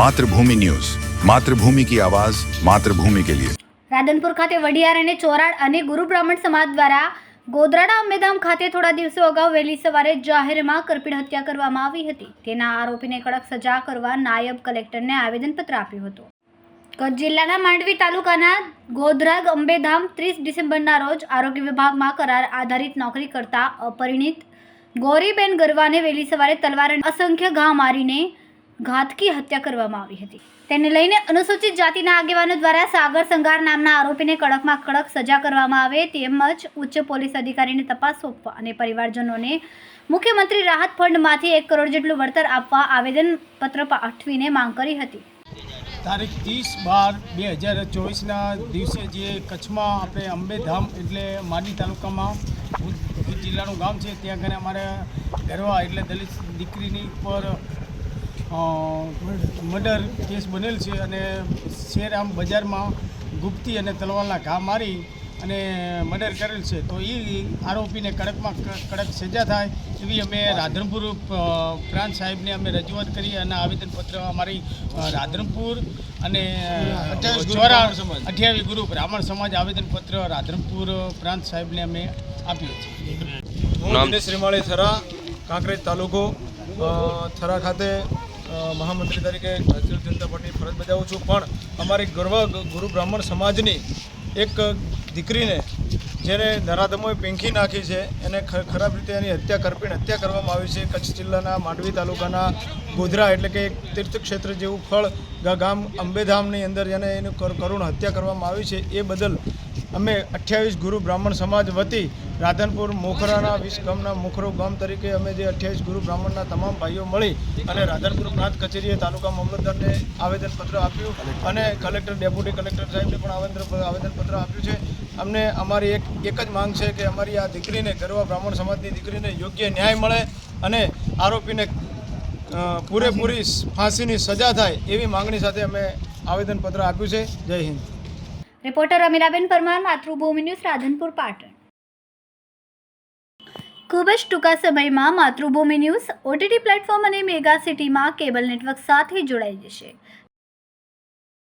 Mathrubhumi news. Mathrubhumi કી આવાજ, માતૃભૂમિ કે લિયે. રાધનપુર ખાતે વઢિયાર અને ચોરાડ અને ગુરુ બ્રાહ્મણ સમાજ દ્વારા ગોધરાના અમેધામ ખાતે થોડા દિવસો અગાઉ વહેલી સવારે જાહેરમાં કરપીડ હત્યા કરવામાં આવી હતી. તેના આરોપીને કડક સજા કરવા નાયબ કલેક્ટરને આવેદનપત્ર આપ્યું હતું. કચ્છ જિલ્લાના માંડવી તાલુકાના ગોધરાગ અંબેધામ ત્રીસ ડિસેમ્બરના રોજ આરોગ્ય વિભાગમાં કરાર આધારિત નોકરી કરતા અપરિણિત ગૌરીબેન ગરવાને વહેલી સવારે તલવાર અસંખ્ય ઘા મારીને ઘાતકી હત્યા કરવામાં આવી હતી. તેને લઈને અનુસૂચિત જાતિના આગેવાનો દ્વારા સાગર સંઘાર નામના આરોપીને કડકમાં કડક સજા કરવામાં આવે તેમજ ઉચ્ચ પોલીસ અધિકારીને તપાસ સોંપવા અને પરિવારજનોને મુખ્યમંત્રી રાહત ફંડમાંથી એક કરોડ જેટલું વળતર આપવા આવેદનપત્ર પાઠવીને માંગ કરી હતી. તારીખ ત્રીસ બાર બે હજાર ચોવીસના દિવસે જે કચ્છમાં આપણે અંબેધામ એટલે માંડવી તાલુકામાં જિલ્લાનું ગામ છે, ત્યાં આગળ અમારે ગરવા એટલે દલિત દીકરીની પર મર્ડર કેસ બનેલ છે અને શેર આમ બજારમાં ગુપ્તી અને તલવારના ઘા મારી અને મર્ડર કરેલ છે. તો એ આરોપીને કડકમાં કડક સજા થાય એવી અમે રાધનપુર પ્રાંત સાહેબને અમે રજૂઆત કરી અને આવેદનપત્ર અમારી રાધનપુર અને ચોરા અઠ્યાવીસ ગુરુ બ્રાહ્મણ સમાજ આવેદનપત્ર રાધનપુર પ્રાંત સાહેબને અમે આપ્યું છે. હું દિનેશ રીમાળી થરા કાંકરેજ તાલુકો થરા ખાતે મહામંત્રી તરીકે ભારતીય જનતા પાર્ટી ફરજ બજાવું છું. પણ અમારી ગર્વ ગુરુ બ્રાહ્મણ સમાજની એક દીકરીને જેને નરાધમોએ પેંખી નાખી છે, એને ખરાબ રીતે એની હત્યા કરપીણ હત્યા કરવામાં આવી છે. કચ્છ જિલ્લાના માંડવી તાલુકાના ગોધરા એટલે કે એક તીર્થક્ષેત્ર જેવું ફળ ગામ અંબેધામની અંદર જેને એનું કરુણ હત્યા કરવામાં આવી છે, એ બદલ અમે અઠ્યાવીસ ગુરુ બ્રાહ્મણ સમાજ વતી રાધનપુર મોખરાના વીસ ગામના મોખરો ગામ તરીકે અમે જે અઠ્યાવીસ ગુરુ બ્રાહ્મણના તમામ ભાઈઓ મળી અને રાધનપુર પ્રાંત કચેરીએ તાલુકા મામલતદારને આવેદનપત્ર આપ્યું અને કલેક્ટર, ડેપ્યુટી કલેક્ટર સાહેબને પણ આવેદન આવેદનપત્ર આપ્યું છે. અમને અમારી એક એક જ માંગ છે કે અમારી આ દીકરીને, ગરવા બ્રાહ્મણ સમાજની દીકરીને યોગ્ય ન્યાય મળે અને આરોપીને પૂરેપૂરી ફાંસીની સજા થાય એવી માંગણી સાથે અમે આવેદનપત્ર આપ્યું છે. જય Hind. Reporter Amiraben Parmar, Matrubhumi news, Radhanpur, Patan. ખૂબ જ ટૂંકા સમયમાં માતૃભૂમિ ન્યૂઝ, ઓટીટી પ્લેટફોર્મ અને મેગા સિટીમાં કેબલ નેટવર્ક સાથે જોડાઈ જશે.